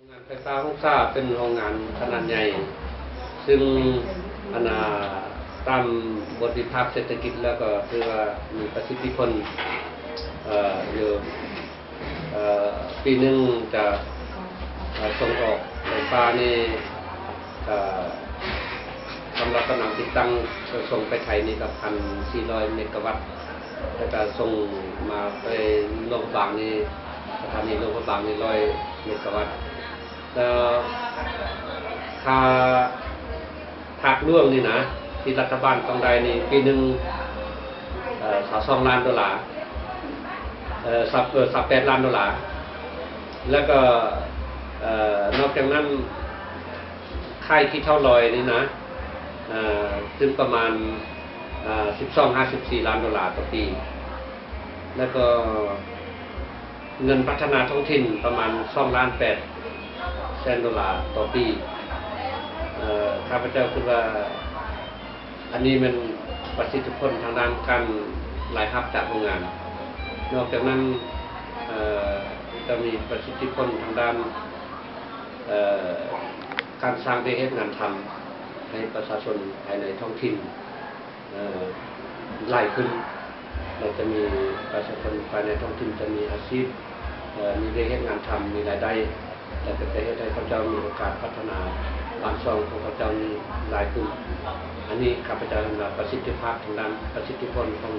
งงานไฟฟ้าห้องซ่าเป็นโรงงานขนาดใหญ่ ซึ่งอนาตามบทวิภาคเศรษฐกิจแล้วก็คือว่ามีประสิทธิผลเอ่ออยู่เอ่อปีหนึ่งจะส่งออกไฟฟ้านี่เอ่อสำหรับกำลังติดตั้งส่งไปไทยนี่ก็พันสี่ร้อยเมกะวัตต์แล้วก็ส่งมาไปโรงพยาบาลนี่สถานีโรงพยาบาลนี่ร้อยเมกะวัตต์ คาผักร่วมนี่นะที่รัฐบาลต้องได้นี่ปีหนึ่งสาสองล้านดอลลาร์สับสับแปดล้านดอลลาร์แล้วก็นอกจากนั้นค่ายที่เท่าลอยนี่นะซึ่งประมาณสิบสองห้าสิบสี่ล้านดอลลาร์ต่อปี แล้วก็เงินพัฒนาท้องถิ่นประมาณสองล้านแปด แสนดอลลาร์ต่อปีข้าพเจ้าคิดว่า อันนี้มันประสิทธิผลทางด้านการรายรับจากโรงงาน นอกจากนั้นจะมีประสิทธิผลทางด้านการสร้างได้เหตุงานทำให้ประชาชนภายในท้องถิ่นเอ่อไล่ขึ้น เราจะมีประชาชนภายในท้องถิ่นจะมีอาชีพมีได้เหตุงานทำมีรายได้ แต่จะให้ให้ข้าเจ้ามีโอกาสพัฒนาบ้านซองของข้าเจ้านี้หลายขึ้นอันนี้ข้าพเจ้าทำประสิทธิภาพทางด้านประสิทธิผลของ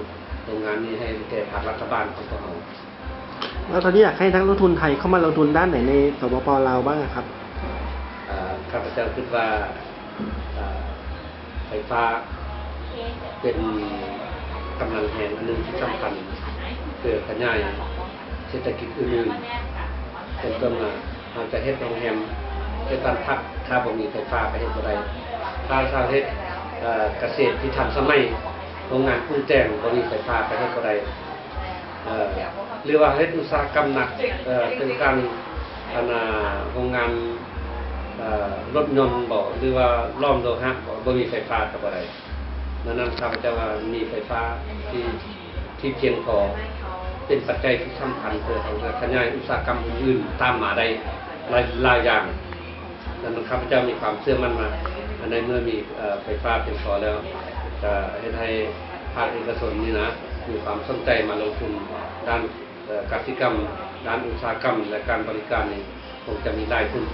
โรงงานนี้ให้แก่ภาครัฐบาลของพวกเราแล้วตอนนี้อยากให้นักลงทุนไทยเข้ามาลงทุนด้านไหนในสปปลาวบ้างครับข้าพเจ้าคิดว่าไฟฟ้าเป็นกำลังแห่งอันหนึ่งที่สำคัญเพื่อขยายเศรษฐกิจอื่นๆเป็นต้นมา อาจจะเฮ็ดโรงแรมเฮ็ดบ้านพักถ้าบ่มีไฟฟ้าไปเฮ็ดบ่ได้ถ้าชาวเฮ็ดเอ่อเกษตรที่ทันสมัยโรงงานกุ้งแจงบ่มีไฟฟ้าไปเฮ็ดบ่ได้เอ่อหรือว่าเฮ็ดอุตสาหกรรมหนักเอ่อเป็นการอันน่ะโรงงานเอ่อรถยนต์บอกหรือว่าล่อมโลหะบอกบ่มีไฟฟ้ากับอะไรดังนั้นข้าพเจ้าว่ามีไฟฟ้าที่ที่เพียงพอ เป็นปัจจัยที่สำคัญเพื่อทำให้ขยายอุตสาหกรรมอื่นๆตามมาได้หลายหลายอย่างดังนั้นข้าพเจ้ามีความเชื่อมั่นมาในเมื่อมีไฟฟ้าเพียงพอแล้วจะให้ให้ภาคเอกชนนี่นะมีความสนใจมาลงทุนด้านเอ่อกสิกรรม ด้านอุตสาหกรรม และการบริการนี่คงจะมีได้ขึ้น